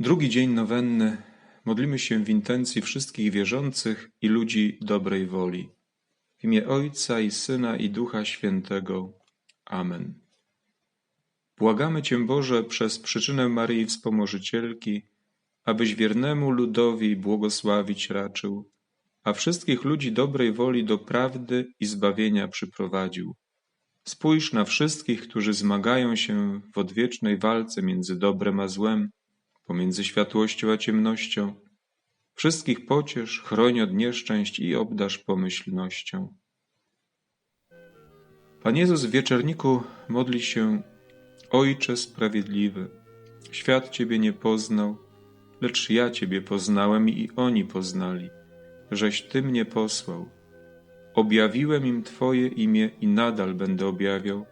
Drugi dzień nowenny modlimy się w intencji wszystkich wierzących i ludzi dobrej woli. W imię Ojca i Syna i Ducha Świętego. Amen. Błagamy Cię, Boże, przez przyczynę Maryi Wspomożycielki, abyś wiernemu ludowi błogosławić raczył, a wszystkich ludzi dobrej woli do prawdy i zbawienia przyprowadził. Spójrz na wszystkich, którzy zmagają się w odwiecznej walce między dobrem a złem, pomiędzy światłością a ciemnością. Wszystkich pociesz, chroń od nieszczęść i obdarz pomyślnością. Pan Jezus w wieczorniku modli się Ojcze sprawiedliwy, świat Ciebie nie poznał, lecz ja Ciebie poznałem i oni poznali, żeś Ty mnie posłał. Objawiłem im Twoje imię i nadal będę objawiał,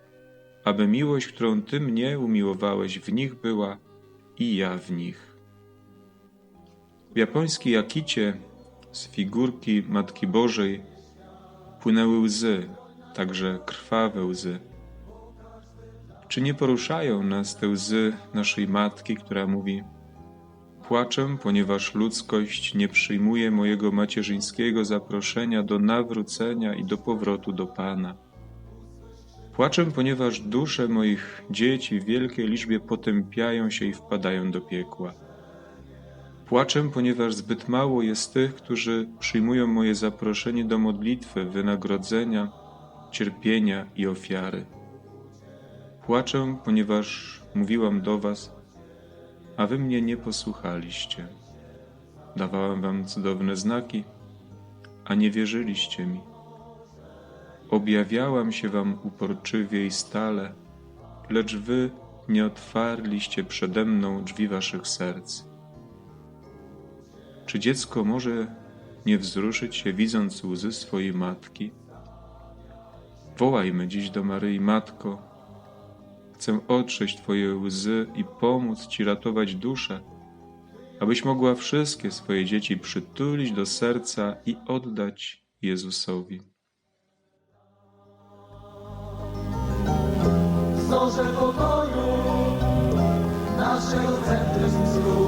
aby miłość, którą Ty mnie umiłowałeś, w nich była i ja w nich. W japońskiej Akicie z figurki Matki Bożej płynęły łzy, także krwawe łzy. Czy nie poruszają nas te łzy naszej Matki, która mówi Płaczę, ponieważ ludzkość nie przyjmuje mojego macierzyńskiego zaproszenia do nawrócenia i do powrotu do Pana. Płaczę, ponieważ dusze moich dzieci w wielkiej liczbie potępiają się i wpadają do piekła. Płaczę, ponieważ zbyt mało jest tych, którzy przyjmują moje zaproszenie do modlitwy, wynagrodzenia, cierpienia i ofiary. Płaczę, ponieważ mówiłam do Was, a Wy mnie nie posłuchaliście. Dawałam Wam cudowne znaki, a nie wierzyliście mi. Objawiałam się Wam uporczywie i stale, lecz Wy nie otwarliście przede mną drzwi Waszych serc. Czy dziecko może nie wzruszyć się, widząc łzy swojej matki? Wołajmy dziś do Maryi, Matko, chcę otrzeć Twoje łzy i pomóc Ci ratować duszę, abyś mogła wszystkie swoje dzieci przytulić do serca i oddać Jezusowi. Zorze pokoju naszego centrum wzrusz,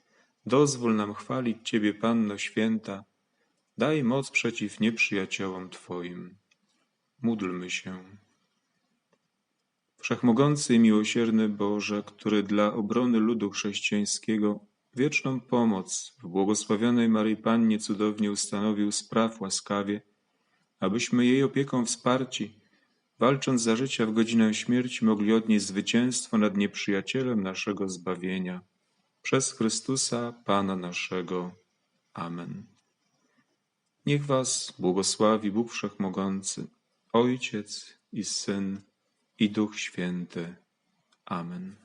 Dozwól nam chwalić Ciebie, Panno Święta, daj moc przeciw nieprzyjaciołom Twoim. Módlmy się. Wszechmogący i miłosierny Boże, który dla obrony ludu chrześcijańskiego wieczną pomoc w błogosławionej Maryi Pannie cudownie ustanowił spraw łaskawie, abyśmy jej opieką wsparci, walcząc za życia w godzinę śmierci, mogli odnieść zwycięstwo nad nieprzyjacielem naszego zbawienia. Przez Chrystusa, Pana naszego. Amen. Niech Was błogosławi Bóg Wszechmogący, Ojciec i Syn i Duch Święty. Amen.